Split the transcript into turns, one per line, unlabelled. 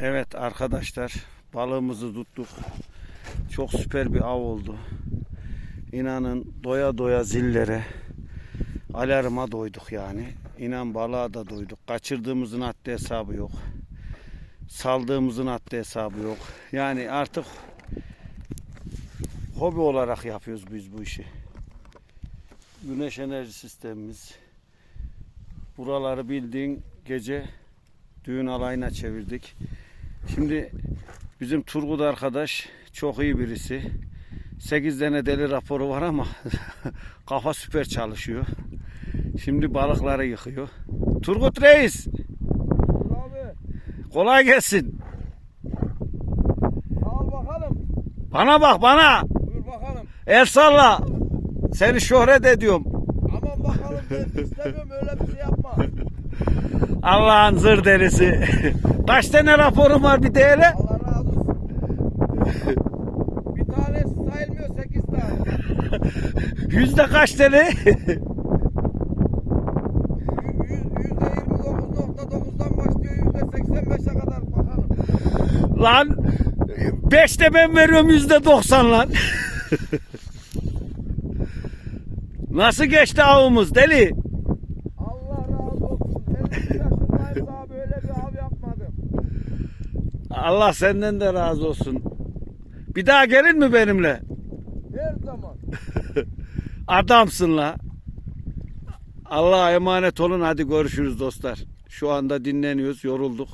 Evet arkadaşlar balığımızı tuttuk. Çok süper bir av oldu. İnanın doya doya zillere alarma doyduk yani. İnan balığa da doyduk. Kaçırdığımızın haddi hesabı yok. Saldığımızın haddi hesabı yok. Yani artık hobi olarak yapıyoruz biz bu işi. Güneş enerji sistemimiz. Buraları bildiğin gece düğün alayına çevirdik. Şimdi bizim Turgut arkadaş çok iyi birisi. 8 tane deli raporu var ama kafa süper çalışıyor. Şimdi balıkları yıkıyor. Turgut Reis
Abi
kolay gelsin.
al bakalım.
Bana bak bana.
Buyur bakalım.
El salla. Seni şöhret ediyorum.
Aman bakalım ben istemiyorum öyle bir şey yapma.
Allah'ın zır derisi. Kaç tane raporum var bir değerli?
Allah razı olsun. bir tanesi sayılmıyor sekiz tane.
Yüzde kaç tane?
Yüzde yirmi dokuz nokta dokuzdan başlıyor yüzde seksen beşe kadar bakalım.
lan beşte ben veriyorum yüzde doksan lan. Nasıl geçti avımız deli?
Allah razı olsun. Senin yaşındayım daha böyle bir av yapmadım.
Allah senden de razı olsun. Bir daha gelin mi benimle?
Her zaman.
Adamsın la. Allah'a emanet olun hadi görüşürüz dostlar. Şu anda dinleniyoruz yorulduk.